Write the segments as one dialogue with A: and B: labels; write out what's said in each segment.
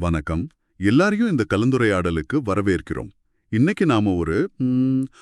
A: வணக்கம். எல்லாரையும் இந்த கலந்துரையாடலுக்கு வரவேற்கிறோம். இன்னைக்கு நாம ஒரு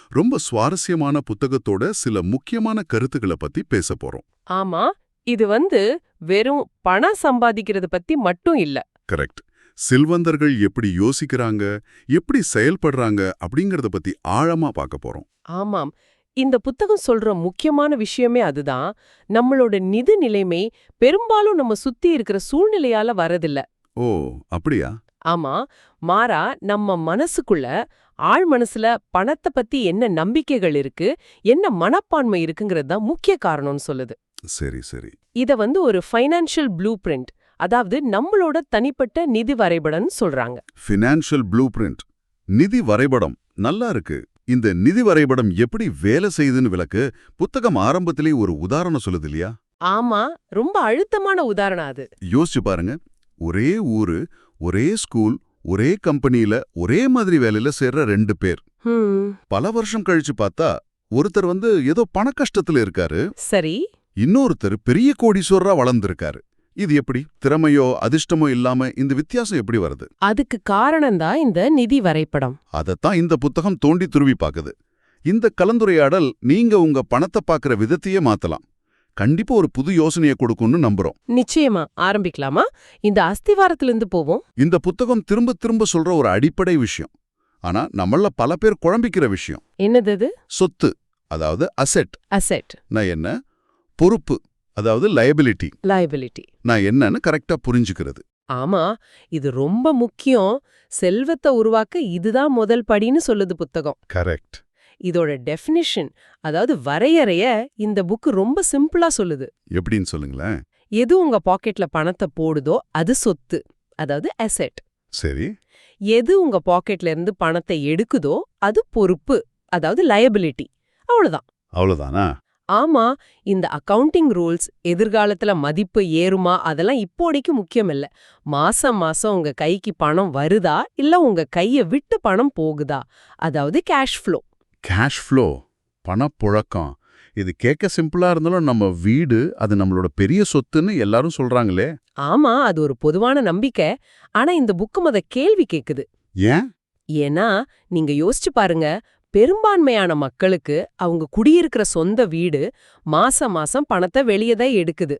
A: ரொம்ப சுவாரஸ்யமான புத்தகத்தோட சில முக்கியமான கருத்துக்களை பத்தி பேச போறோம்.
B: ஆமா இது வந்து வெறும் பணம் சம்பாதிக்கிறது பத்தி மட்டும் இல்ல.
A: கரெக்ட். செல்வந்தர்கள் எப்படி யோசிக்கிறாங்க எப்படி செயல்படுறாங்க அப்படிங்கறத பத்தி ஆழமா பார்க்க போறோம்.
B: ஆமாம். இந்த புத்தகம் சொல்ற முக்கியமான விஷயமே அதுதான். நம்மளோட நிதி நிலைமை பெரும்பாலும் நம்ம சுத்தி இருக்கிற சூழ்நிலையால வரதில்ல
A: ஓ அப்படியா?
B: ஆமா. மாறா நம்ம மனசுக்குள்ள ஆழ் மனசுல பணத்தை பத்தி என்ன நம்பிக்கைகள் இருக்கு என்ன மனப்பான்மை இருக்குங்கிறது தான் முக்கிய காரணம்னு சொல்லுது.
A: சரி சரி.
B: இத வந்து ஒரு ஃபைனான்ஷியல் ப்ளூ பிரிண்ட் அதாவது நம்மளோட தனிப்பட்ட நிதி வரைபடம்னு சொல்றாங்க.
A: ஃபினான்ஷியல் ப்ளூ பிரிண்ட் நிதி வரைபடம். நல்லா இருக்கு. இந்த நிதி வரைபடம் எப்படி வேலை செய்யுதுன்னு விளக்கு புத்தகம் ஆரம்பத்திலே ஒரு உதாரணம் சொல்லுது இல்லையா?
B: ஆமா. ரொம்ப அழுத்தமான உதாரணம் அது.
A: யோசிச்சு பாருங்க. ஒரே ஊரு ஒரே ஸ்கூல் ஒரே கம்பெனியில ஒரே மாதிரி வேலையில சேர்ற ரெண்டு பேர். பல வருஷம் கழிச்சு பார்த்தா ஒருத்தர் வந்து ஏதோ பண கஷ்டத்துல இருக்காரு.
B: சரி.
A: இன்னொருத்தர் பெரிய கோடீஸ்வரரா வளர்ந்திருக்காரு. இது எப்படி? திறமையோ அதிர்ஷ்டமோ இல்லாம இந்த வித்தியாசம் எப்படி வருது?
B: அதுக்கு காரணம்தான் இந்த நிதி வரைபடம்.
A: அதத்தான் இந்த புத்தகம் தோண்டி துருவி பாக்குது இந்த கலந்துரையாடல் நீங்க உங்க பணத்தை பாக்குற விதத்தையே மாத்தலாம். கண்டிப்பா ஒரு புது யோசனையை கொடுக்கும்னு நம்புறோம்.
B: நிச்சயமா. ஆரம்பிக்கலாமா? இந்த அஸ்திவாரத்திலிருந்து போவோம்.
A: இந்த புத்தகம் திரும்ப திரும்ப சொல்ற ஒரு அடிப்படை விஷயம். ஆனா நம்மள பல பேர் குழம்பிக்கிற விஷயம்.
B: என்னது அது?
A: சொத்து அதாவது அசெட்
B: அசெட்
A: நான் என்ன? பொறுப்பு அதாவது லயபிலிட்டி
B: லயபிலிட்டி
A: நான் என்னன்னு கரெக்டா புரிஞ்சுக்கிறது.
B: ஆமா இது ரொம்ப முக்கியம். செல்வத்தை உருவாக்க இதுதான் முதல் படின்னு சொல்லுது புத்தகம்.
A: கரெக்ட்
B: இதோட டெஃபினிஷன் அதாவது வரையறைய இந்த புக் ரொம்ப சிம்பிளா சொல்லுது.
A: எப்படின்னு சொல்லுங்களேன்.
B: எது உங்க பாக்கெட்ல பணத்தை போடுதோ அது சொத்து அதாவது அசெட்
A: சரி.
B: எது உங்க பாக்கெட்ல இருந்து பணத்தை எடுக்குதோ அது பொறுப்பு அதாவது லயபிலிட்டி அவ்வளவுதான்.
A: அவ்வளவுதானா?
B: ஆமா இந்த அக்கவுண்டிங் ரூல்ஸ் எதிர்காலத்துல மதிப்பு ஏறுமா அதெல்லாம் இப்போதைக்கு முக்கியம் இல்ல. மாசம் மாசம் உங்க கைக்கு பணம் வருதா இல்ல உங்க கைய விட்டு பணம் போகுதா? அதாவது கேஷ் ஃப்ளோ
A: கேஷ் ஃப்ளோ பணப்புழக்கம் இது கேட்க சிம்பிளா இருந்தாலும் நம்ம வீடு அது நம்மளோட பெரிய சொத்துன்னு எல்லாரும் சொல்றாங்களே.
B: ஆமா அது ஒரு பொதுவான நம்பிக்கை. ஆனா இந்த புக்கு அத கேள்வி கேக்குது.
A: ஏன்?
B: ஏன்னா நீங்க யோசிச்சு பாருங்க பெரும்பான்மையான மக்களுக்கு அவங்க குடியிருக்கிற சொந்த வீடு மாசம் மாசம் பணத்தை வெளியே தான் எடுக்குது.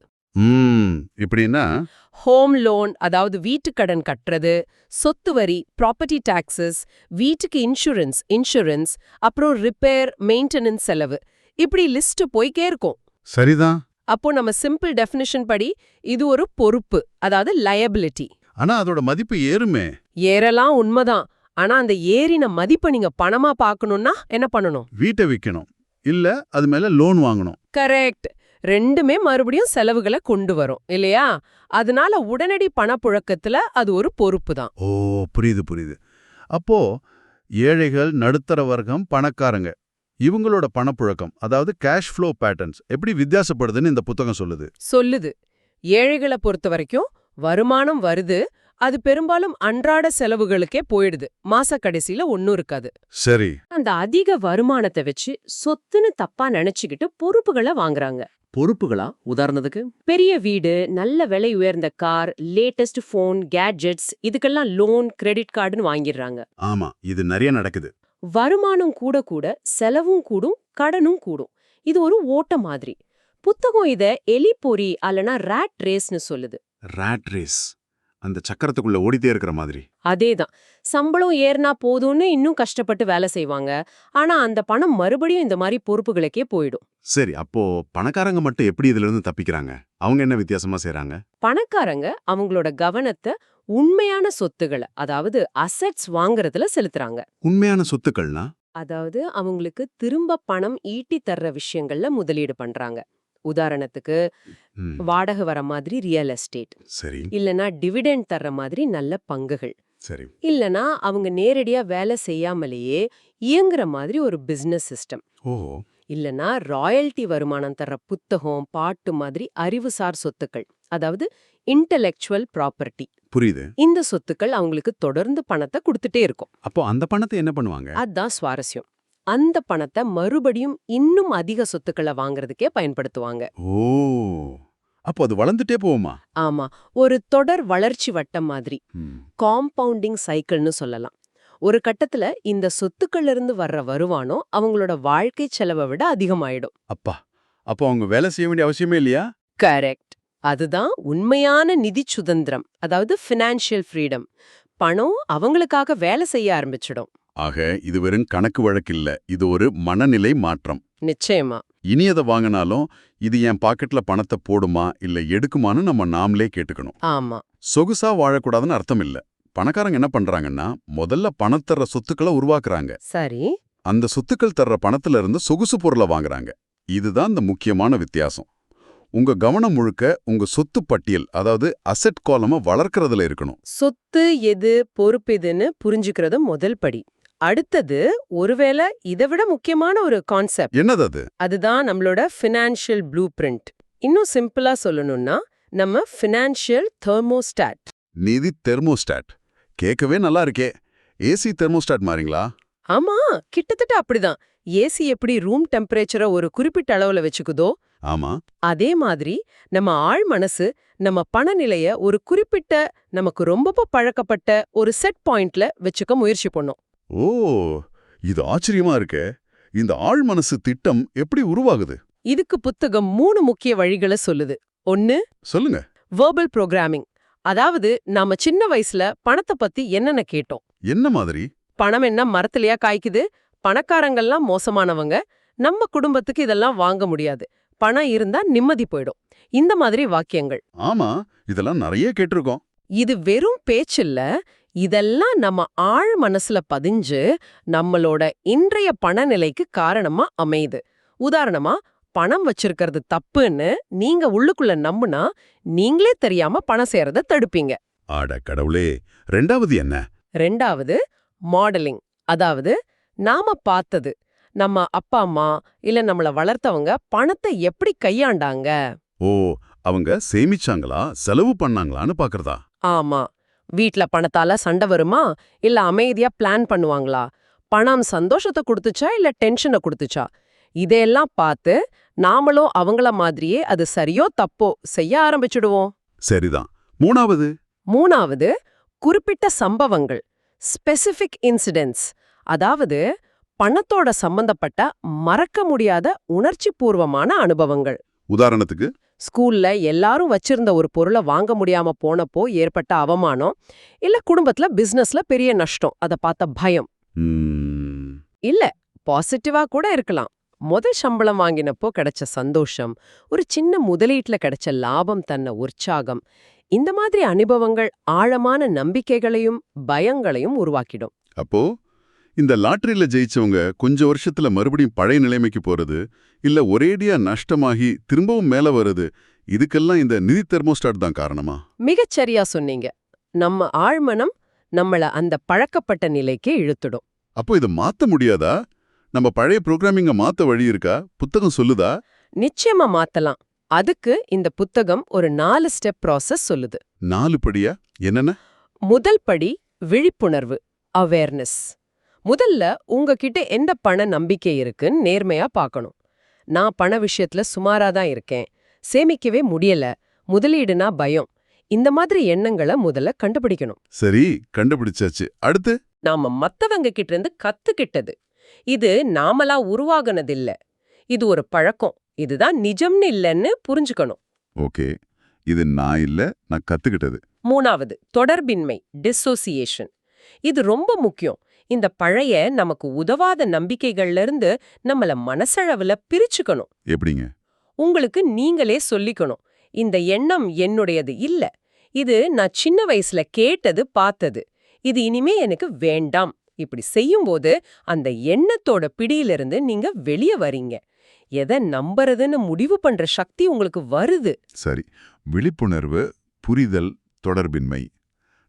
A: இப்படின்னா
B: ஹோம் லோன் அதாவது வீட்டுக்கடன் கட்டுறது சொத்து வரி ப்ராப்பர்ட்டி டாக்ஸஸ் வீட்டுக்கு இன்சூரன்ஸ் இன்சூரன்ஸ் அப்புறம் ரிப்பேர் மெயின்டெனன்ஸ் செலவு. இப்படி லிஸ்ட் போய்க்கே இருக்கும்.
A: சரிதான்.
B: அப்போ நம்ம சிம்பிள் டெஃபினிஷன் படி இது ஒரு பொறுப்பு அதாவது லயபிலிட்டி.
A: ஆனா அதோட மதிப்பு ஏறுமே.
B: ஏறலாம் உண்மைதான். ஆனா அந்த ஏறின மதிப்பை நீங்க பணமா பார்க்கணும்னா என்ன பண்ணணும்?
A: வீட்டை விற்கணும் இல்ல அது மேல லோன் வாங்கணும்.
B: கரெக்ட். ரெண்டுமே மறுபடியும் செலவுகளை கொண்டு வரும் இல்லையா? அதனால உடனடி பணப்புழக்கத்துல அது ஒரு பொறுப்பு தான்
A: ஓ புரியுது புரியுது. அப்போ ஏழைகள் நடுத்தர வர்க்கம் பணக்காரங்க இவங்களோட பணப்புழக்கம் அதாவது கேஷ் ஃப்ளோ பேட்டர்ன்ஸ் எப்படி வித்தியாசப்படுதுன்னு இந்த புத்தகம் சொல்லுது?
B: சொல்லுது. ஏழைகளை பொறுத்த வரைக்கும் வருமானம் வருது அது பெரும்பாலும் அன்றாட செலவுகளுக்கே போயிடுது. மாச கடைசியில ஒன்னும் இருக்காது.
A: சரி.
B: அந்த அதிக வருமானத்தை வச்சு சொத்துன்னு தப்பா நினைச்சுக்கிட்டு பொறுப்புகளை வாங்குறாங்க. பொறுப்புகளா? உதாரணத்துக்கு? பெரிய வீடு நல்ல விலை உயர்ந்த கார் லேட்டஸ்ட் போன் கேட்ஜெட்ஸ் இதுக்கெல்லாம் லோன் கிரெடிட் கார்டுன்னு வாங்கிடுறாங்க.
A: ஆமா இது நிறைய நடக்குது.
B: வருமானம் கூட கூட செலவும் கூடும் கடனும் கூடும். இது ஒரு ஓட்ட மாதிரி. புத்தகம் இத எலி பொறி அல்லனா ரேட் ரேஸ்னு சொல்லுது.
A: ராட் ரேஸ் அந்த சக்கரத்துக்குள்ள ஓடிட்டே இருக்கிற மாதிரி.
B: அதேதான். சம்பளம் ஏறினா போதும்னு இன்னும் கஷ்டப்பட்டு வேலை செய்வாங்க. ஆனா அந்த பணம் மறுபடியும் இந்த மாதிரி பொறுப்புகளுக்கே போயிடும்.
A: சரி அப்போ பணக்காரங்க மட்டும் எப்படி இதுல இருந்து தப்பிக்கிறாங்க? அவங்க என்ன வித்தியாசமா செய்றாங்க?
B: பணக்காரங்க அவங்களோட கவனத்தை உண்மையான சொத்துகளை அதாவது அசெட்ஸ் வாங்குறதுல செலுத்துறாங்க.
A: உண்மையான சொத்துக்கள்னா?
B: அதாவது அவங்களுக்கு திரும்ப பணம் ஈட்டி தர்ற விஷயங்கள்ல முதலீடு பண்றாங்க. உதாரணத்துக்கு வாடகை வர மாதிரி ரியல் எஸ்டேட்.
A: சரி.
B: இல்லனா டிவிடெண்ட் தர்ற மாதிரி நல்ல பங்குகள்.
A: சரி.
B: இல்லனா அவங்க நேரடியா வேலை செய்யாமலேயே இயங்குற மாதிரி ஒரு பிசினஸ் சிஸ்டம்.
A: ஓ
B: இல்லனா ராயல்டி வருமானம் தர்ற புத்தகம் பாட்டு மாதிரி அறிவுசார் சொத்துக்கள். அதாவது இன்டலெக்சுவல் ப்ராப்பர்ட்டி.
A: புரியுது.
B: இந்த சொத்துக்கள் அவங்களுக்கு தொடர்ந்து பணத்தை கொடுத்துட்டே இருக்கும்.
A: அப்போ அந்த பணத்தை என்ன பண்ணுவாங்க?
B: அதான் சுவாரஸ்யம். அந்த பணத்தை மறுபடியும் இன்னும் அதிக சொத்துக்களை வாங்குறதுக்கே பயன்படுத்துவாங்க.
A: ஓ அப்போ அது வளர்ந்துட்டே போகுமா?
B: ஆமா ஒரு தொடர் வளர்ச்சி வட்டம் மாதிரி. காம்பவுண்டிங் சைக்கிள்னு சொல்லலாம். ஒரு கட்டத்துல இந்த சொத்துக்கள்ல இருந்து வர்ற வருமானம் அவங்களோட வாழ்க்கை செலவை விட அதிகமாயிடும்.
A: அப்பா அப்போ அவங்க வேலை செய்ய வேண்டிய அவசியமே இல்லையா?
B: கரெக்ட். அதுதான் உண்மையான நிதி சுதந்திரம் அதாவது ஃபினான்ஷியல் ஃப்ரீடம் பணம் அவங்களுக்காக வேலை செய்ய ஆரம்பிச்சிடும்.
A: ஆக இது வெறும் கணக்கு வழக்கு இல்ல இது ஒரு மனநிலை மாற்றம்.
B: நிச்சயமா.
A: இனி அதை வாங்கினாலும் இது என் பாக்கெட்ல பணத்தை போடுமா இல்ல எடுக்குமான்னு நம்ம நாமளே கேட்டுக்கணும்.
B: ஆமா.
A: சொகுசா வாழக்கூடாதுன்னு அர்த்தம் இல்ல பணக்காரங்க என்ன பண்றாங்கன்னா முதல்ல பணம் தர்ற சொத்துக்களை உருவாக்குறாங்க.
B: சரி.
A: அந்த சொத்துக்கள் தர்ற பணத்துல இருந்து சொகுசு பொருளை வாங்குறாங்க. இதுதான் இந்த முக்கியமான வித்தியாசம். உங்க கவனம் முழுக்க உங்க சொத்து பட்டியல் அதாவது அசெட் காலம வளர்க்கறதுல இருக்கணும்.
B: சொத்து எது பொறுப்பு எதுன்னு புரிஞ்சுக்கிறது முதல் படி. அடுத்தது ஒருவேளை இதை விட முக்கியமான ஒரு கான்செப்ட்
A: என்னது அது?
B: அதுதான் நம்மளோட ஃபினான்ஷியல் ப்ளூ பிரிண்ட் இன்னும் சிம்பிளா சொல்லணும்னா நம்ம ஃபினான்ஷியல் தெர்மோஸ்டாட்
A: நிதி தெர்மோஸ்டாட் கேட்கவே நல்லா இருக்கே. ஏசி தெர்மோஸ்டாட் மாறீங்களா?
B: ஆமா கிட்டத்தட்ட அப்படிதான். ஏசி எப்படி ரூம் டெம்பரேச்சரை ஒரு குறிப்பிட்ட அளவுல வச்சுக்குதோ
A: ஆமா.
B: அதே மாதிரி நம்ம ஆழ் மனசு நம்ம பணநிலைய ஒரு குறிப்பிட்ட நமக்கு ரொம்ப பழக்கப்பட்ட ஒரு செட் பாயிண்ட்ல வச்சுக்க முயற்சி பண்ணும்.
A: ஓ இது ஆச்சரியமா இருக்கே. இந்த ஆழ் மனசு திட்டம் எப்படி உருவாகுது?
B: இதுக்கு புத்தகம் மூணு முக்கிய வழிகளை சொல்லுது. ஒன்னு
A: சொல்லுங்க.
B: வேர்பல் ப்ரோக்ராமிங் அதாவது நாம சின்ன வயசுல பணத்தை பத்தி என்னென்ன கேட்டோம்.
A: என்ன மாதிரி?
B: பணம் என்ன மரத்திலயா காய்க்குது? பணக்காரங்கள்லாம் மோசமானவங்க. நம்ம குடும்பத்துக்கு இதெல்லாம் வாங்க முடியாது. பணம் இருந்தா நிம்மதி போயிடும். இந்த மாதிரி வாக்கியங்கள்.
A: ஆமா இதெல்லாம் நிறைய கேட்டிருக்கோம்.
B: இது வெறும் பேச்சில்ல இதெல்லாம் நம்ம ஆழ் மனசுல பதிஞ்சு நம்மளோட இன்றைய பணநிலைக்கு காரணமா அமையுது. உதாரணமா பணம் வச்சிருக்கிறது தப்புன்னு நீங்க உள்ளுக்குள்ள நம்புனா நீங்களே தெரியாம பணம் சேரத தடுப்பீங்க.
A: ஆட கடவுளே ரெண்டாவது என்ன?
B: ரெண்டாவது மாடலிங். அதாவது நாம பார்த்தது நம்ம அப்பா அம்மா இல்ல நம்மள வளர்த்தவங்க பணத்தை எப்படி கையாண்டாங்க?
A: ஓ அவங்க சேமிச்சாங்களா? செலவு பண்ணாங்களான்னு பாக்குறதா?
B: ஆமா. வீட்ல பணத்தால சண்டை வருமா? இல்ல அமைதியா பிளான் பண்ணுவாங்களா? பணம் சந்தோஷத்தை கொடுத்துச்சா? இல்ல டென்ஷனை கொடுத்துச்சா? இதையெல்லாம் பார்த்து நாமளும் அவங்கள மாதிரியே அது சரியோ தப்போ செய்ய ஆரம்பிச்சுடுவோம்.
A: சரிதான். மூணாவது?
B: மூணாவது குறிப்பிட்ட சம்பவங்கள் ஸ்பெசிபிக் இன்சிடென்ட்ஸ் அதாவது பணத்தோட சம்பந்தப்பட்ட மறக்க முடியாத உணர்ச்சி பூர்வமான அனுபவங்கள்.
A: உதாரணத்துக்கு?
B: ஸ்கூல்ல எல்லாரும் வச்சிருந்த ஒரு பொருளை வாங்க முடியாம போனப்போ ஏற்பட்ட அவமானம் இல்ல குடும்பத்துல பிசினஸ்ல பெரிய நஷ்டம் அத பார்த்த பயம். இல்ல பாசிட்டிவா கூட இருக்கலாம். முதல் சம்பளம் வாங்கினப்போ கிடைச்ச சந்தோஷம் ஒரு சின்ன முதலீட்ல கிடைச்ச லாபம் தன்ன உற்சாகம் இந்த மாதிரி அனுபவங்கள் ஆழமான நம்பிக்கைகளையும் பயங்களையும் உருவாக்கிடும்.
A: அப்போ? இந்த லாட்டரியில ஜெயிச்சவங்க கொஞ்ச வருஷத்துல மறுபடியும் பழைய நிலைமைக்கு போறது இல்ல ஒரேடியா நஷ்டமாகி திரும்பவும் மேல வருது இதுக்கெல்லாம் இந்த நிதி தெர்மோஸ்டாட் தான் காரணமா?
B: மிகச்சரியா சொன்னீங்க. நம்ம ஆழ்மனம் நம்மள அந்த பழக்கப்பட்ட நிலைக்கே இழுத்துடும்.
A: அப்போ இதை மாத்த முடியாதா? நம்ம பழைய ப்ரோக்ராமிங்க மாத்த வழி இருக்கா? புத்தகம் சொல்லுதா?
B: நிச்சயமா மாத்தலாம். அதுக்கு இந்த புத்தகம் ஒரு நாலு ஸ்டெப் ப்ராசஸ் சொல்லுது.
A: நாலு படியா? என்னென்ன?
B: முதல் படி விழிப்புணர்வு அவேர்னஸ் முதல்ல உங்ககிட்ட எந்த பண நம்பிக்கை இருக்குன்னு நேர்மையா பார்க்கணும். நான் பண விஷயத்துல சுமாரா தான் இருக்கேன். சேமிக்கவே முடியல. முதலீடுனா பயம். இந்த மாதிரி எண்ணங்களை முதல்ல கண்டுபிடிக்கணும்.
A: சரி கண்டுபிடிச்சாச்சு. அடுத்து?
B: நாம மத்தவங்க கிட்ட இருந்து கத்துக்கிட்டது. இது நாமலா உருவாகுனதில்ல. இது ஒரு பழக்கம். இதுதான் நிஜம்னு இல்லைன்னு புரிஞ்சுக்கணும்.
A: ஓகே. இது நான் இல்ல நான் கத்துக்கிட்டது.
B: மூணாவது தொடர்பின்மை டிசோசியேஷன் இது ரொம்ப முக்கியம். இந்த பழைய நமக்கு உதவாத நம்பிக்கைகள்ல இருந்து நம்மள மனசளவுல பிரிச்சுக்கணும்.
A: எப்படிங்க?
B: உங்களுக்கு நீங்களே சொல்லிக்கணும். இந்த எண்ணம் என்னுடையது இல்ல. இது நான் சின்ன வயசுல கேட்டது பார்த்தது. இது இனிமே எனக்கு வேண்டாம். இப்படி செய்யும்போது அந்த எண்ணத்தோட பிடியிலிருந்து நீங்க வெளிய வரீங்க. எதை நம்புறதுன்னு முடிவு பண்ற சக்தி உங்களுக்கு வருது.
A: சரி. விழிப்புணர்வு புரிதல் தொடர்பின்மை.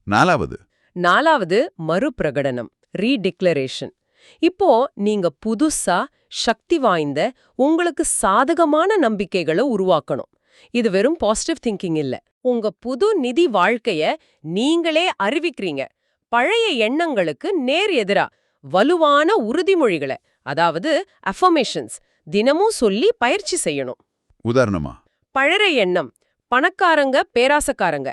A: நாலாவது.
B: நாலாவது மறுபிரகடனம். ரீடிக்ளரேஷன் இப்போ நீங்க புதுசா சக்தி வாய்ந்த உங்களுக்கு சாதகமான நம்பிக்கைகளை உருவாக்கணும். இது வெறும் பாசிட்டிவ் திங்கிங் இல்ல. உங்க புது நிதி வாழ்க்கைய நீங்களே அறிவிக்கிறீங்க. பழைய எண்ணங்களுக்கு நேர் எதிரா வலுவான உறுதிமொழிகளை அதாவது அஃபர்மேஷன்ஸ் தினமும் சொல்லி பயிற்சி செய்யணும்.
A: உதாரணமா?
B: பழற எண்ணம் பணக்காரங்க பேராசக்காரங்க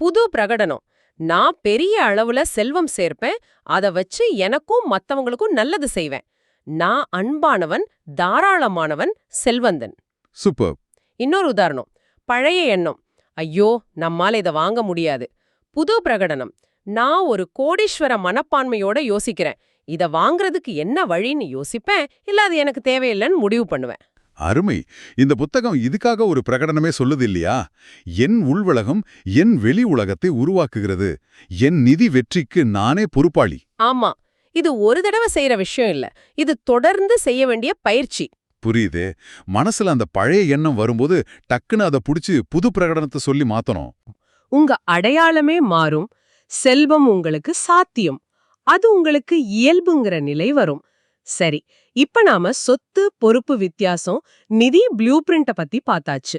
B: புது பிரகடனம் நான் பெரிய அளவுல செல்வம் சேர்ப்பேன் அத வச்சு எனக்கும் மத்தவங்களுக்கும் நல்லது செய்வேன். நான் அன்பானவன் தாராளமானவன் செல்வந்தன்.
A: சூப்பர்.
B: இன்னொரு உதாரணம். பழைய எண்ணம். ஐயோ நம்மால இத வாங்க முடியாது. புது பிரகடனம். நான் ஒரு கோடீஸ்வர மனப்பான்மையோட யோசிக்கிறேன். இத வாங்குறதுக்கு என்ன வழின்னு யோசிப்பேன் இல்ல அது எனக்கு தேவையில்லைன்னு முடிவு பண்ணுவேன்.
C: அருமை. இந்த புத்தகம் இதுக்காக ஒரு பிரகடனமே சொல்லுது இல்லையா? என் உள்வுலகம் என் வெளி உலகத்தை உருவாக்குகிறது. என் நிதி வெற்றிக்கு நானே பொறுப்பாளி.
B: ஆமா. இது ஒரு தடவை செய்யற விஷயம் இல்ல. இது தொடர்ந்து செய்ய வேண்டிய பயிற்சி.
C: புரியுது. மனசுல அந்த பழைய எண்ணம் வரும்போது டக்குன்னு அதை புடிச்சு புது பிரகடனத்தை சொல்லி மாத்தணும்.
B: உங்க அடையாளமே மாறும். செல்வம் உங்களுக்கு சாத்தியம். அது உங்களுக்கு இயல்புங்கிற நிலை வரும். சரி இப்ப நாம சொத்து பொறுப்பு வித்தியாசம் நிதி ப்ளூ பிரிண்ட பத்தி பார்த்தாச்சு.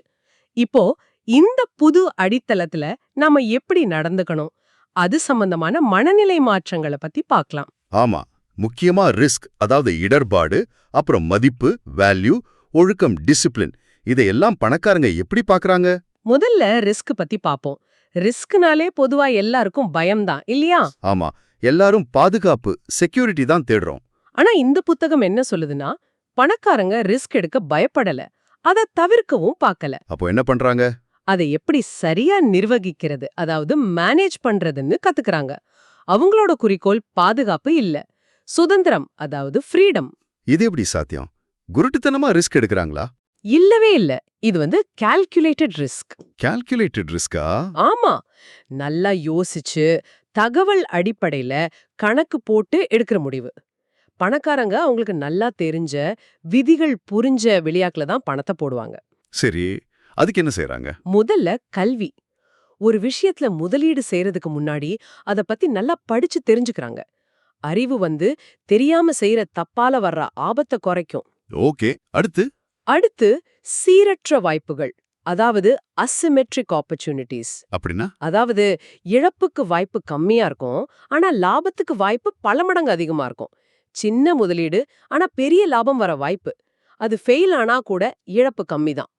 B: இப்போ இந்த புது அடித்தளத்துல நாம எப்படி நடந்துக்கணும்? அது சம்பந்தமான மனநிலை மாற்றங்களை பத்தி பார்க்கலாம்.
D: ஆமா முக்கியமா ரிஸ்க் அதாவது இடர்பாடு அப்புறம் மதிப்பு வேல்யூ ஒழுக்கம் டிசிப்ளின் இதையெல்லாம் பணக்காரங்க எப்படி பாக்குறாங்க
B: முதல்ல ரிஸ்க் பத்தி பாப்போம் ரிஸ்க்னாலே பொதுவா எல்லாருக்கும் பயம்தான் இல்லையா?
D: ஆமா எல்லாரும் பாதுகாப்பு செக்யூரிட்டி தான் தேடுறோம்.
B: ஆனா இந்த புத்தகம் என்ன சொல்லுதுன்னா பணக்காரங்க ரிஸ்க் எடுக்க பயப்படல. அத தவிர்க்கவும் பார்க்கல
D: அப்போ என்ன பண்றாங்க?
B: அதை எப்படி சரியா நிர்வகிக்கிறது அதாவது மேனேஜ் பண்றதுன்னு கத்துக்கறாங்க. அவங்களோட குறிக்கோள் பாதுகாப்பு இல்ல. சுதந்திரம் அதாவது ஃப்ரீடம்
D: இது எப்படி சாத்தியம்? குருட்டுத்தனமா ரிஸ்க் எடுக்கறாங்களா?
B: இல்லவே இல்ல. இது வந்து கால்குலேட்டட் ரிஸ்க்
D: கால்குலேட்டட் ரிஸ்கா
B: ஆமா. நல்லா யோசிச்சு தகவல் அடிப்படையில கணக்கு போட்டு எடுக்கிற முடிவு. பணக்காரங்க அவங்களுக்கு நல்லா தெரிஞ்ச விதிகள் புரிஞ்ச விளையாட்டுல தான் பணத்தை போடுவாங்க.
D: சரி அதுக்கு என்ன செய்றாங்க?
B: முதல்ல கல்வி. ஒரு விஷயத்துல முதலீடு செய்யறதுக்கு முன்னாடி அத பத்தி நல்லா படிச்சு தெரிஞ்சுக்கறாங்க. அறிவு வந்து தெரியாம செய்யற தப்பால வர்ற ஆபத்தை குறைக்கும்.
D: ஓகே அடுத்து?
B: அடுத்து சீரற்ற வாய்ப்புகள் அதாவது அசிமெட்ரிக் ஆப்பர்ச்சுனிட்டிஸ்
D: அப்படின்னா?
B: அதாவது இழப்புக்கு வாய்ப்பு கம்மியா இருக்கும் ஆனா லாபத்துக்கு வாய்ப்பு பல மடங்கு அதிகமா இருக்கும். சின்ன முதலீடு ஆனா பெரிய லாபம் வர வாய்ப்பு. அது ஃபெயில் ஆனா கூட இழப்பு கம்மி தான்.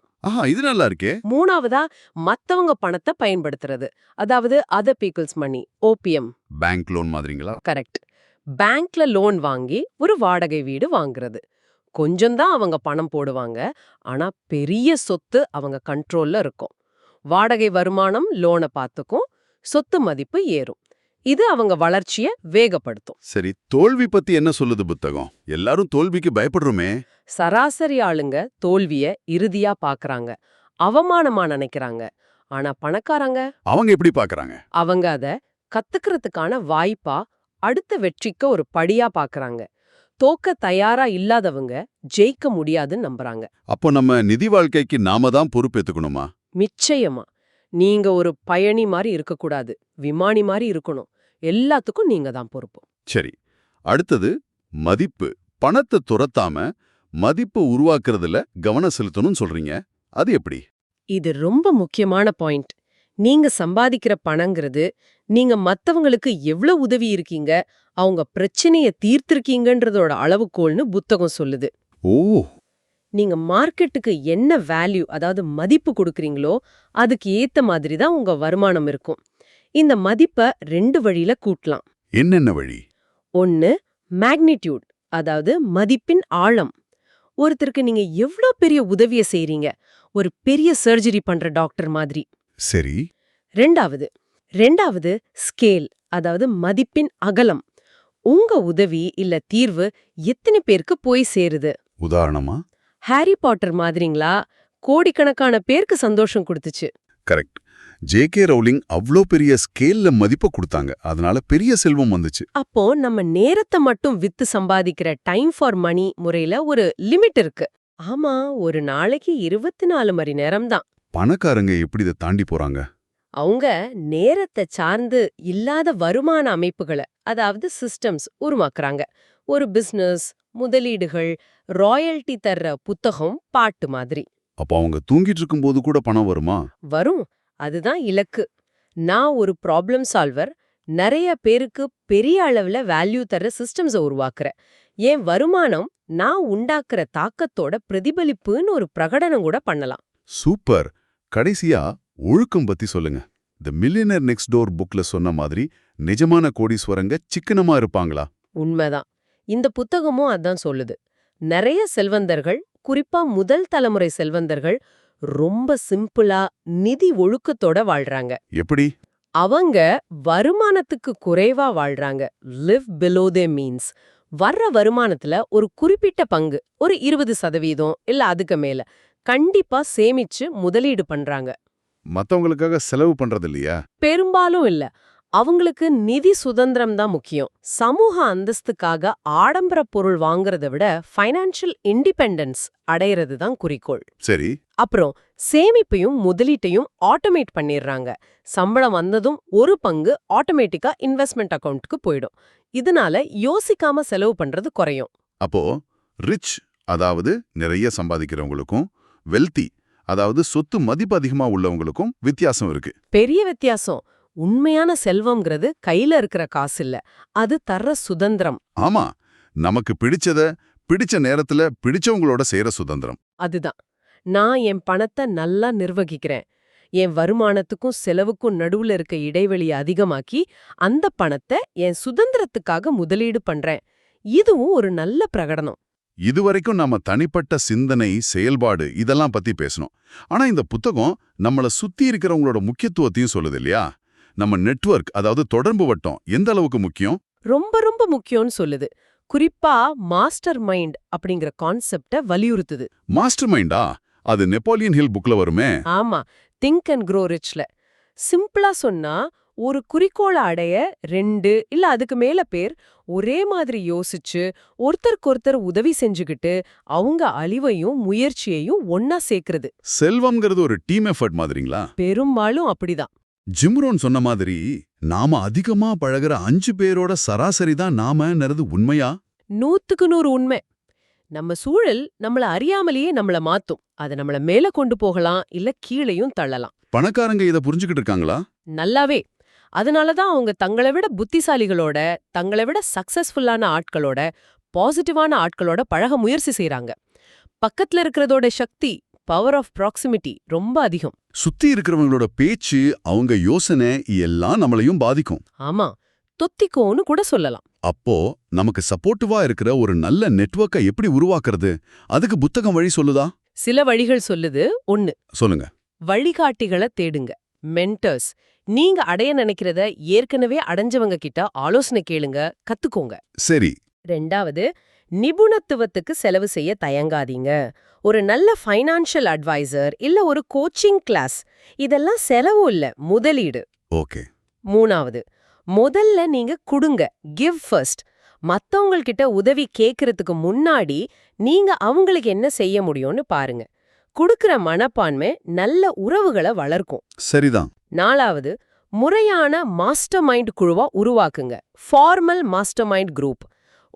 D: இது நல்லா இருக்கே.
B: மூணாவதா மத்தவங்க பணத்தை பயன்படுத்துறது. அதாவது other people's money OPM
D: bank loan மாதிரிங்களா?
B: கரெக்ட் பேங்க்ல லோன் வாங்கி ஒரு வாடகை வீடு வாங்குறது. கொஞ்சம் தான் அவங்க பணம் போடுவாங்க. ஆனா பெரிய சொத்து அவங்க கண்ட்ரோல்ல இருக்கும். வாடகை வருமானம் லோனை பார்த்துக்கும். சொத்து மதிப்பு ஏறும். இது அவங்க வளர்ச்சிய வேகப்படுத்தும்.
A: சரி தோல்வி பத்தி என்ன சொல்லுது புத்தகம்? எல்லாரும் தோல்விக்கு பயப்படுறோமே.
B: சராசரி ஆளுங்க தோல்விய இறுதியா பாக்குறாங்க. அவமானமா நினைக்கிறாங்க. ஆனா பணக்காரங்க?
A: அவங்க எப்படி பாக்குறாங்க?
B: அவங்க அத கத்துக்கிறதுக்கான வாய்ப்பா அடுத்த வெற்றிக்கு ஒரு படியா பாக்குறாங்க. தோக்க தயாரா இல்லாதவங்க ஜெயிக்க முடியாதுன்னு நம்புறாங்க.
A: அப்போ நம்ம நிதி வாழ்க்கைக்கு நாம தான் பொறுப்பேத்துக்கணுமா?
B: நிச்சயமா. நீங்க ஒரு பயணி மாதிரி இருக்கக்கூடாது. விமானி மாதிரி இருக்கணும். எல்லாத்துக்கும் நீங்க தான் பொறுப்பு.
A: சரி. அடுத்தது மதிப்பு. பணத்தை துரத்தாம மதிப்பு உருவாக்குறதுல கவனம் செலுத்தணும்னு சொல்றீங்க. அது எப்படி?
B: இது ரொம்ப முக்கியமான பாயிண்ட். நீங்க சம்பாதிக்கிற பணங்கிறது நீங்க மத்தவங்களுக்கு எவ்வளவு உதவி இருக்கீங்க அவங்க பிரச்சனைய தீர்த்திருக்கீங்கன்றதோட அளவுகோல்னு புத்தகம் சொல்லுது.
A: ஓ!
B: நீங்க மார்க்கெட்டுக்கு என்ன வேல்யூ அதாவது மதிப்பு கொடுக்கறீங்களோ அதுக்கு ஏத்த மாதிரி தான் உங்க வருமானம் இருக்கும். இந்த மதிப்பை ரெண்டு வழியில கூட்டலாம்.
A: என்னென்ன வழி?
B: ஒன்னு மேக்னிடியூட் அதாவது மதிப்பின் ஆழம். ஒருத்தருக்கு நீங்க எவ்ளோ பெரிய உதவிய செய்றீங்க? ஒரு பெரிய சர்ஜரி பண்ற டாக்டர் மாதிரி.
A: சரி.
B: ரெண்டாவது ரெண்டாவது ஸ்கேல் அதாவது மதிப்பின் அகலம். உங்க உதவி இல்ல தீர்வு எத்தனை பேருக்கு போய் சேருது?
A: உதாரணமா?
B: ஹாரி பாட்டர் மாதிரிங்களா? கோடிக்கணக்கான பேருக்கு சந்தோஷம் கொடுத்துச்சு.
A: கரெக்ட். ஜே கே ரவுலிங் அவ்ளோ பெரிய ஸ்கேல்ல மதிப்பை கொடுத்தாங்க. அதனால பெரிய செல்வம் வந்துச்சு.
B: அப்போ நம்ம நேரத்தை மட்டும் வித்து சம்பாதிக்கிற டைம் ஃபார் மணி முறையில ஒரு லிமிட் இருக்கு. ஆமா ஒரு நாளைக்கு இருபத்தி நாலு மணி நேரம் தான்.
A: பணக்காரங்க எப்படி இதை தாண்டி போறாங்க?
B: அவங்க நேரத்தை சார்ந்து இல்லாத வருமான அமைப்புகளை அதாவது சிஸ்டம்ஸ் உருவாக்குறாங்க. ஒரு பிசினஸ் முதலீடுகள் ராயல்டி தர்ற புத்தகம் பாட்டு மாதிரி.
A: அப்போ அவங்க தூங்கிட்டு இருக்கும்போது கூட பணம் வருமா?
B: வரும். அதுதான் இலக்கு. நான் ஒரு ப்ராப்ளம் சால்வர் நிறைய பேருக்கு பெரிய அளவுல வேல்யூ தர்ற சிஸ்டம்ஸை உருவாக்குறேன். என் வருமானம் நான் உண்டாக்குற தாக்கத்தோட பிரதிபலிப்புன்னு ஒரு பிரகடனம் கூட பண்ணலாம்.
A: சூப்பர். கடைசியா ஒழுக்கம் பத்தி சொல்லுங்க. த மில்லியனர் நெக்ஸ்ட் டோர் புக்ல சொன்ன மாதிரி நிஜமான கோடீஸ்வரங்க சிக்கனமா இருப்பாங்களா?
B: உண்மைதான். இந்த புத்தகமும் அதான் சொல்லுது. நிறைய செல்வந்தர்கள் குறிப்பா முதல் தலைமுறை செல்வந்தர்கள் ரொம்ப சிம்பிளா நிதி ஒழுக்கத்தோட வாழ்றாங்க.
A: எப்படி?
B: அவங்க வருமானத்துக்கு குறைவா வாழ்றாங்க. லிவ் below their மீன்ஸ் வர்ற வருமானத்துல ஒரு குறிப்பிட்ட பங்கு ஒரு இருபது சதவீதம் இல்ல அதுக்கு மேல கண்டிப்பா சேமிச்சு முதலீடு பண்றாங்க.
A: மத்தவங்களுக்காக செலவு பண்றது இல்லையா
B: பெரும்பாலும் இல்ல. அவங்களுக்கு நிதி சுதந்திரம் தான் முக்கியம். சமூக அந்தஸ்துக்காக ஆடம்பர பொருள் வாங்குறத விட ஃபைனான்ஷியல் இண்டிபெண்டன்ஸ் அடையிறது தான் குறிக்கோள்.
A: சரி.
B: அப்புறம் சேமிப்பையும் முதலீட்டையும் ஆட்டோமேட் பண்ணிடுறாங்க. சம்பளம் வந்ததும் ஒரு பங்கு ஆட்டோமேட்டிக்கா இன்வெஸ்ட்மெண்ட் அக்கவுண்ட்க்கு போயிடும். இதனால யோசிக்காம செலவு பண்றது குறையும்.
A: அப்போ ரிச் அதாவது நிறைய சம்பாதிக்கிறவங்களுக்கும் வெல்தி அதாவது சொத்து மதிப்பு அதிகமா உள்ளவங்களுக்கும் வித்தியாசம் இருக்கு.
B: பெரிய வித்தியாசம். உண்மையான செல்வம்ங்கிறது கையில இருக்கிற காசு இல்ல அது தர்ற சுதந்திரம்.
A: ஆமா நமக்கு பிடிச்சத பிடிச்ச நேரத்துல பிடிச்சவங்களோட செய்யற சுதந்திரம்.
B: அதுதான். நான் என் பணத்தை நல்லா நிர்வகிக்கிறேன். என் வருமானத்துக்கும் செலவுக்கும் நடுவுல இருக்க இடைவெளியை அதிகமாக்கி அந்த பணத்தை என் சுதந்திரத்துக்காக முதலீடு பண்றேன். இதுவும் ஒரு நல்ல பிரகடனம்.
A: இதுவரைக்கும் நம்ம தனிப்பட்ட சிந்தனை செயல்பாடு இதெல்லாம் பத்தி பேசணும். ஆனா இந்த புத்தகம் நம்மள சுத்தி இருக்கிறவங்களோட முக்கியத்துவத்தையும் சொல்லுது இல்லையா? நம்ம நெட்வொர்க் அதாவது தொடர்பு வட்டம் எந்த அளவுக்கு முக்கியம்?
B: ரொம்ப ரொம்ப முக்கியம்னு சொல்லுது. குறிப்பா மாஸ்டர் மைண்ட் அப்படிங்கிற கான்செப்ட வலியுறுத்துது.
A: மாஸ்டர் மைண்டா அது நெப்போலியன் ஹில் புக்ல வருமே.
B: ஆமா. திங்க் அண்ட் க்ரோ ரிச்ல சிம்பிளா சொன்னா ஒரு குறிக்கோளை அடைய ரெண்டு இல்ல அதுக்கு மேல பேர் ஒரே மாதிரி யோசிச்சு ஒருத்தருக்கொருத்தர் உதவி செஞ்சுக்கிட்டு அவங்க அழிவையும் முயற்சியையும் ஒன்னா சேர்க்கறது.
A: செல்வம்ங்கிறது ஒரு டீம் எஃபர்ட் மாதிரிங்களா?
B: பெரும்பாலும் அப்படிதான்.
A: ஜிம்ரோன் சொன்ன மாதிரி நாம அதிகமா பழகுற அஞ்சு பேரோட சராசரி தான் நாமன்றது உண்மையா?
B: நூத்துக்கு நூறு உண்மை. நம்ம சூழல் நம்மள அறியாமலேயே நம்மள மாத்தும். அது நம்மள மேல கொண்டு போகலாம் இல்ல கீழையும் தள்ளலாம்.
A: பணக்காரங்க இத புரிஞ்சுக்கிட்டு இருக்காங்களா?
B: நல்லாவே. அதனால தான் அவங்க தங்களை விட புத்திசாலிகளோட தங்களை விட சக்சஸ்ஃபுல்லான ஆட்களோட பாசிட்டிவான ஆட்களோட பழக முயற்சி செய்றாங்க. பக்கத்துல இருக்கிறதோட சக்தி பவர் ஆஃப் ப்ராக்சிமிட்டி ரொம்ப அதிகம்.
A: சுத்தி இருக்கிறவங்களோட பேச்சு அவங்க யோசனை எல்லாம் நம்மளையும் பாதிக்கும்.
B: ஆமா தொத்திக்கோன்னு கூட சொல்லலாம்.
A: அப்போ நமக்கு சப்போர்ட்டிவா இருக்கிற ஒரு நல்ல நெட்வொர்க்கை எப்படி உருவாக்குறது? அதுக்கு புத்தகம் வழி சொல்லுதா?
B: சில வழிகள் சொல்லுது. ஒன்னு
A: சொல்லுங்க.
B: வழிகாட்டிகளை தேடுங்க. மென்டர்ஸ் நீங்க அடைய நினைக்கிறத ஏற்கனவே அடைஞ்சவங்க கிட்ட ஆலோசனை கேளுங்க கத்துக்கோங்க.
A: சரி.
B: ரெண்டாவது நிபுணத்துவத்துக்கு செலவு செய்ய தயங்காதீங்க. ஒரு நல்ல ஃபைனான்ஷியல் அட்வைசர் இல்ல ஒரு கோச்சிங் கிளாஸ் இதெல்லாம் செலவு இல்ல முதலீடு.
A: ஓகே.
B: மூணாவது முதல்ல நீங்க குடுங்க கிவ் ஃபர்ஸ்ட் மத்தவங்கள்கிட்ட உதவி கேக்குறதுக்கு முன்னாடி நீங்க அவங்களுக்கு என்ன செய்ய முடியும்னு பாருங்க. குடுக்கிற மனப்பான்மை நல்ல உறவுகளை வளர்க்கும்.
A: சரிதான்.
B: நாலாவது முறையான மாஸ்டர் மைண்ட் குழுவா உருவாக்குங்க. ஃபார்மல் மாஸ்டர் மைண்ட் குரூப்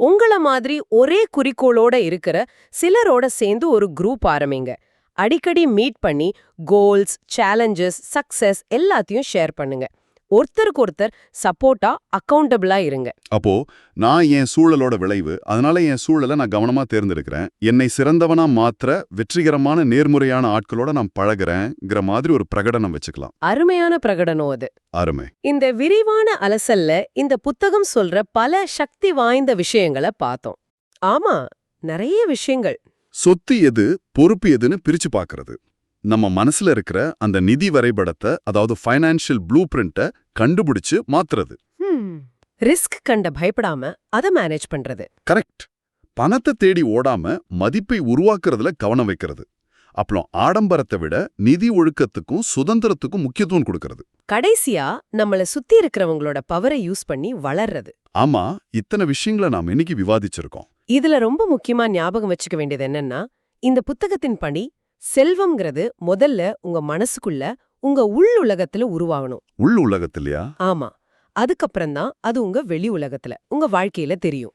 B: உங்கள மாதிரி ஒரே குறிக்கோளோட இருக்கிற சிலரோட சேர்ந்து ஒரு குரூப் ஆரம்பிங்க. அடிக்கடி மீட் பண்ணி கோல்ஸ் சேலஞ்சஸ் சக்சஸ் எல்லாத்தையும் ஷேர் பண்ணுங்க. ஒருத்தருக்கு ஒருத்தர் சப்போர்ட்டா அக்கவுண்டபிளா இருங்க.
A: அப்போ நான் என் சூழலோட விளைவு அதனால என் சூழலை நான் கவனமா தேர்ந்தெடுக்கிறேன். என்னை சிறந்தவனா மாத்திர வெற்றிகரமான நேர்முறையான ஆட்களோட நான் பழகுறேங்கிற மாதிரி ஒரு பிரகடனம் வச்சுக்கலாம்.
B: அருமையான பிரகடனம் அது.
A: அருமை.
B: இந்த விரிவான அலசல்ல இந்த புத்தகம் சொல்ற பல சக்தி வாய்ந்த விஷயங்களை பார்த்தோம். ஆமா நிறைய விஷயங்கள்.
A: சொத்து எது பொறுப்பு எதுன்னு பிரிச்சு பார்க்கறது. நம்ம மனசுல இருக்கிற அந்த நிதி வரைபடத்தை அதாவது ஃபைனான்ஷியல் ப்ளூ பிரிண்ட்டை கண்டுபிடிச்சு மாத்துறது.
B: ரிஸ்க் கண்ட பயப்படாம அதை மேனேஜ் பண்றது.
A: கரெக்ட் பணத்தை தேடி ஓடாம மதிப்பை உருவாக்குறதுல கவனம் வைக்கிறது. அப்புறம் ஆடம்பரத்தை விட நிதி ஒழுக்கத்துக்கும் சுதந்திரத்துக்கும் முக்கியத்துவம் கொடுக்கறது.
B: கடைசியா நம்மள சுத்தி இருக்கிறவங்களோட பவரை யூஸ் பண்ணி வளர்றது.
A: ஆமா இத்தனை விஷயங்களை நாம் இன்னைக்கு விவாதிச்சிருக்கோம்?
B: இதுல ரொம்ப முக்கியமா ஞாபகம் வச்சுக்க வேண்டியது என்னன்னா இந்த புத்தகத்தின் படி செல்வம்ங்கிறது முதல்ல உங்க மனசுக்குள்ள உங்க உள் உலகத்துல உருவாகணும்.
A: உள் உலகத்திலயா?
B: ஆமா. அதுக்கப்புறம் தான் அது உங்க வெளி உலகத்துல உங்க வாழ்க்கையில தெரியும்.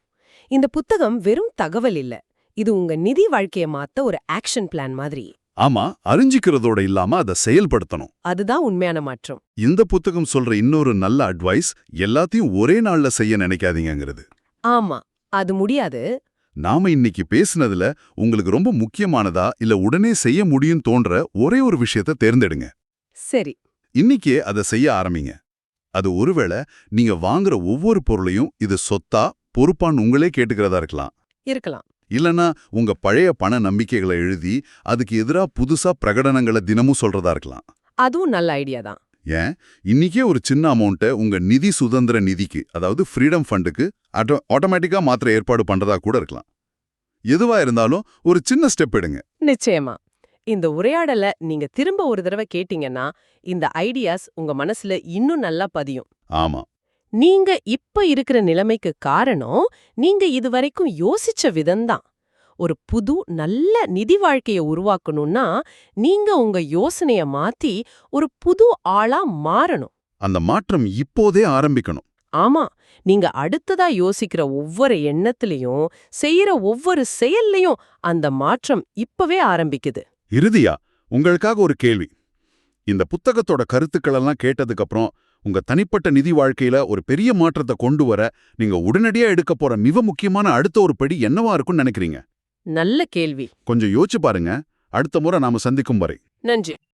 B: இந்த புத்தகம் வெறும் தகவல் இல்ல. இது உங்க நிதி வாழ்க்கைய மாத்த ஒரு ஆக்ஷன் பிளான் மாதிரி.
A: ஆமா அறிஞ்சிக்கிறதோட இல்லாம அதை செயல்படுத்தணும்.
B: அதுதான் உண்மையான மாற்றம்.
A: இந்த புத்தகம் சொல்ற இன்னொரு நல்ல அட்வைஸ் எல்லாத்தையும் ஒரே நாள்ல செய்ய நினைக்காதீங்கங்கிறது.
B: ஆமா அது முடியாது.
A: நாம இன்னைக்கு பேசுனதுல உங்களுக்கு ரொம்ப முக்கியமானதா இல்ல உடனே செய்ய முடியும் தோன்ற ஒரே ஒரு விஷயத்தை தேர்ந்தெடுங்க.
B: சரி.
A: இன்னிக்கே அதை செய்ய ஆரம்பிங்க. அது ஒருவேளை நீங்க வாங்குற ஒவ்வொரு பொருளையும் இது சொத்தா பொறுப்பான்னு உங்களே கேட்டுக்கிறதா இருக்கலாம்.
B: இருக்கலாம்.
A: இல்லனா உங்க பழைய பண நம்பிக்கைகளை எழுதி அதுக்கு எதிரா புதுசா பிரகடனங்களை தினமும் சொல்றதா இருக்கலாம்.
B: அதுவும் நல்ல ஐடியா தான்.
A: ஏன்? இன்னிக்கே ஒரு சின்ன அமௌண்ட்டை உங்க நிதி சுதந்திர நிதிக்கு அதாவது ஃப்ரீடம் ஃபண்டுக்கு ஆட்டோமேட்டிக்கா மாத்திர ஏற்பாடு பண்றதா கூட இருக்கலாம். எதுவா இருந்தாலும் ஒரு சின்ன ஸ்டெப் எடுங்க.
B: நிச்சயமா. இந்த உரையாடல நீங்க திரும்ப ஒரு தடவை கேட்டீங்கன்னா இந்த ஐடியாஸ் உங்க மனசுல இன்னும் நல்லா பதியும்.
A: ஆமா.
B: நீங்க இப்ப இருக்கிற நிலைமைக்கு காரணம் நீங்க இதுவரைக்கும் யோசிச்ச விதம்தான். ஒரு புது நல்ல நிதி வாழ்க்கைய உருவாக்கணும்னா நீங்க உங்க யோசனைய மாத்தி ஒரு புது ஆளா மாறணும்.
A: அந்த மாற்றம் இப்போதே ஆரம்பிக்கணும்.
B: ஆமா. நீங்க அடுத்ததா யோசிக்கிற ஒவ்வொரு எண்ணத்திலையும் செய்யற ஒவ்வொரு செயல்லையும் அந்த மாற்றம் இப்பவே ஆரம்பிக்குது.
A: இறுதியா உங்களுக்காக ஒரு கேள்வி. இந்த புத்தகத்தோட கருத்துக்கள் எல்லாம் கேட்டதுக்கு அப்புறம் உங்க தனிப்பட்ட நிதி வாழ்க்கையில ஒரு பெரிய மாற்றத்தை கொண்டு வர நீங்க உடனடியா எடுக்க போற மிக முக்கியமான அடுத்த ஒரு படி என்னவா இருக்கும்னு நினைக்கிறீங்க?
B: நல்ல கேள்வி.
A: கொஞ்சம் யோசிச்சு பாருங்க. அடுத்த முறை நாம சந்திக்கும் வரை.
B: நன்றி.